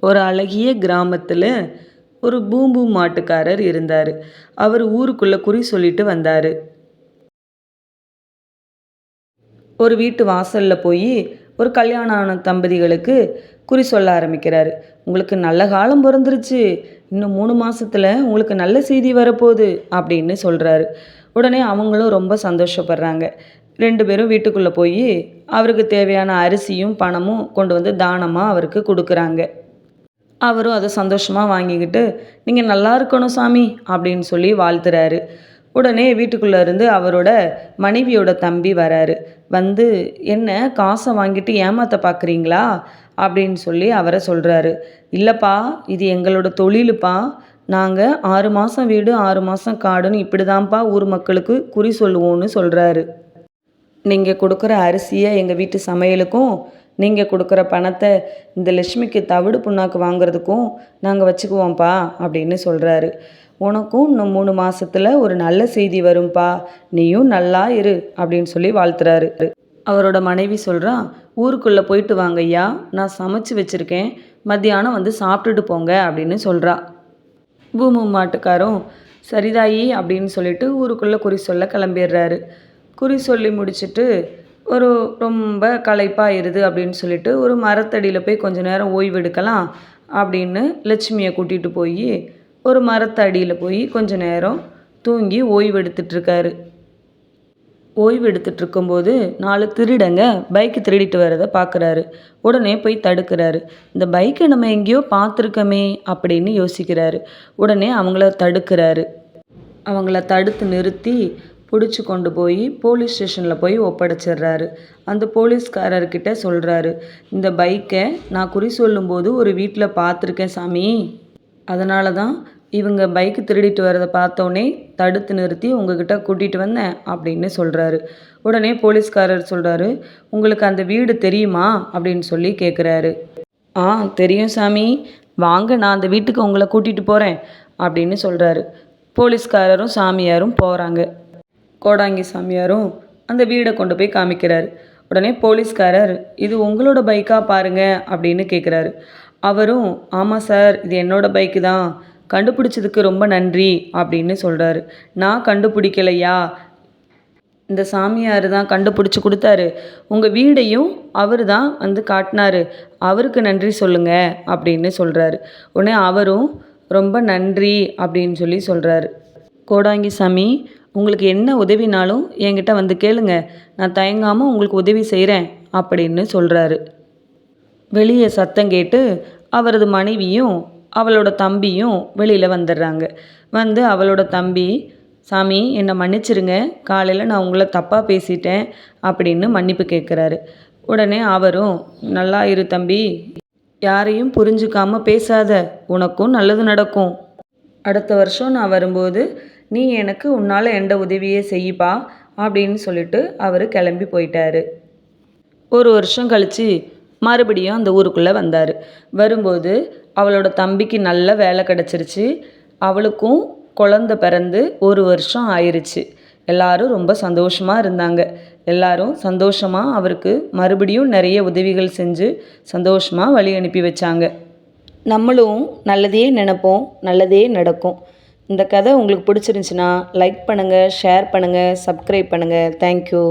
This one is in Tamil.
ஒரு அழகிய கிராமத்தில் ஒரு பூம்பூ மாட்டுக்காரர் இருந்தார். அவர் ஊருக்குள்ளே குறி சொல்லிட்டு வந்தார். ஒரு வீட்டு வாசலில் போய் ஒரு கல்யாணம் ஆன தம்பதிகளுக்கு குறி சொல்ல ஆரம்பிக்கிறாரு. உங்களுக்கு நல்ல காலம் பிறந்துருச்சு. இன்னும் மூணு மாதத்தில் உங்களுக்கு நல்ல செய்தி வரப்போகுது அப்படின்னு சொல்கிறாரு உடனே அவங்களும் ரொம்ப சந்தோஷப்படுறாங்க. ரெண்டு பேரும் வீட்டுக்குள்ளே போய் அவருக்கு தேவையான அரிசியும் பணமும் கொண்டு வந்து தானமாக அவருக்கு கொடுக்குறாங்க. அவரும் அதை சந்தோஷமாக வாங்கிக்கிட்டு நீங்கள் நல்லா இருக்கணும் சாமி அப்படின்னு சொல்லி வாழ்த்துறாரு. உடனே வீட்டுக்குள்ளே இருந்து அவரோட மனைவியோட தம்பி வராரு. வந்து என்ன காசை வாங்கிட்டு ஏமாத்த பார்க்குறீங்களா அப்படின்னு சொல்லி அவரை சொல்கிறாரு இல்லைப்பா இது எங்களோட தொழிலுப்பா. நாங்கள் ஆறு மாதம் வீடு ஆறு மாதம் காடுன்னு இப்படி தான்ப்பா ஊர் மக்களுக்கு குறி சொல்லுவோன்னு சொல்கிறாரு நீங்கள் கொடுக்குற அரிசியை எங்கள் வீட்டு சமையலுக்கும் நீங்கள் கொடுக்குற பணத்தை இந்த லட்சுமிக்கு தவிடு புண்ணாக்கு வாங்குறதுக்கும் நாங்கள் வச்சுக்குவோம்ப்பா அப்படின்னு சொல்கிறாரு உனக்கும் இன்னும் மூணு மாதத்தில் ஒரு நல்ல செய்தி வரும்பா. நீயும் நல்லா இரு அப்படின்னு சொல்லி வாழ்த்துறாரு. அவரோட மனைவி சொல்கிறா ஊருக்குள்ளே போயிட்டு வாங்க ஐயா நான் சமைச்சு வச்சுருக்கேன். மத்தியானம் வந்து சாப்பிட்டுட்டு போங்க அப்படின்னு சொல்கிறா பூமு மாட்டுக்காரும் சரிதாயி அப்படின்னு சொல்லிட்டு ஊருக்குள்ளே குறி சொல்ல கிளம்பிடுறாரு. குறி சொல்லி முடிச்சுட்டு ஒரு ரொம்ப களைப்பாயிருது அப்படின்னு சொல்லிட்டு ஒரு மரத்தடியில் போய் கொஞ்ச நேரம் ஓய்வெடுக்கலாம் அப்படின்னு லட்சுமியை கூட்டிகிட்டு போய் ஒரு மரத்தடியில் போய் கொஞ்ச நேரம் தூங்கி ஓய்வெடுத்துட்ருக்காரு ஓய்வெடுத்துட்டு இருக்கும்போது நாலு திருடங்க பைக்கு திருடிட்டு வரதை பார்க்குறாரு உடனே போய் தடுக்கிறாரு. இந்த பைக்கை நம்ம எங்கேயோ பார்த்துருக்கோமே அப்படின்னு யோசிக்கிறாரு. உடனே அவங்கள தடுக்கிறாரு. அவங்கள தடுத்து நிறுத்தி பிடிச்சி கொண்டு போய் போலீஸ் ஸ்டேஷனில் போய் ஒப்படைச்சிடுறாரு அந்த போலீஸ்காரர்கிட்ட சொல்கிறாரு இந்த பைக்கை நான் குறி சொல்லும்போது ஒரு வீட்டில் பார்த்துருக்கேன் சாமி. அதனால தான் இவங்க பைக்கு திருடிட்டு வரதை பார்த்தோன்னே தடுத்து நிறுத்தி உங்ககிட்ட கூட்டிகிட்டு வந்தேன் அப்படின்னு சொல்கிறாரு உடனே போலீஸ்காரர் சொல்கிறாரு உங்களுக்கு அந்த வீடு தெரியுமா? அப்படின்னு சொல்லி கேட்குறாரு ஆ தெரியும் சாமி. வாங்க நான் அந்த வீட்டுக்கு உங்களை கூட்டிகிட்டு போகிறேன் அப்படின்னு சொல்கிறாரு போலீஸ்காரரும் சாமியாரும் போகிறாங்க கோடாங்கி சாமியாரும் அந்த வீடை கொண்டு போய் காமிக்கிறார். உடனே போலீஸ்காரர் இது உங்களோட பைக்காக பாருங்க அப்படின்னு கேட்குறாரு அவரும் ஆமாம் சார் இது என்னோட பைக்கு தான். கண்டுபிடிச்சதுக்கு ரொம்ப நன்றி அப்படின்னு சொல்கிறாரு நான் கண்டுபிடிக்கலையா? இந்த சாமியார் தான் கண்டுபிடிச்சி கொடுத்தாரு. உங்கள் வீடையும் அவர் தான் வந்து காட்டினாரு. அவருக்கு நன்றி சொல்லுங்கள் அப்படின்னு சொல்கிறாரு உடனே அவரும் ரொம்ப நன்றி அப்படின்னு சொல்லி சொல்கிறாரு கோடாங்கி சாமி உங்களுக்கு என்ன உதவினாலும் என்கிட்ட வந்து கேளுங்க. நான் தயங்காமல் உங்களுக்கு உதவி செய்கிறேன் அப்படின்னு சொல்கிறாரு வெளியே சத்தம் கேட்டு அவரது மனைவியும் அவளோட தம்பியும் வெளியில் வந்துடுறாங்க. வந்து அவளோட தம்பி சாமி என்னை மன்னிச்சிருங்க. காலையில் நான் உங்களை தப்பாக பேசிட்டேன் அப்படின்னு மன்னிப்பு கேட்குறாரு உடனே அவரும் நல்லா இரு தம்பி. யாரையும் புரிஞ்சுக்காமல் பேசாத. உனக்கும் நல்லது நடக்கும். அடுத்த வருஷம் நான் வரும்போது நீ எனக்கு உன்னால் எந்த உதவியே செய்யப்பா அப்படின்னு சொல்லிட்டு அவர் கிளம்பி போயிட்டார். ஒரு வருஷம் கழித்து மறுபடியும் அந்த ஊருக்குள்ளே வந்தார். வரும்போது அவளோட தம்பிக்கு நல்ல வேலை கிடச்சிருச்சு. அவளுக்கும் குழந்த பிறந்து ஒரு வருஷம் ஆயிடுச்சு எல்லாரும் ரொம்ப சந்தோஷமாக இருந்தாங்க. எல்லாரும் சந்தோஷமாக அவருக்கு மறுபடியும் நிறைய உதவிகள் செஞ்சு சந்தோஷமாக வழி அனுப்பி வச்சாங்க. நம்மளும் நல்லதே நினைப்போம் நல்லதே நடக்கும். இந்த கதை உங்களுக்கு பிடிச்சிருந்துச்சின்னா லைக் பண்ணுங்கள் ஷேர் பண்ணுங்கள் சப்ஸ்கிரைப் பண்ணுங்கள் தேங்க்யூ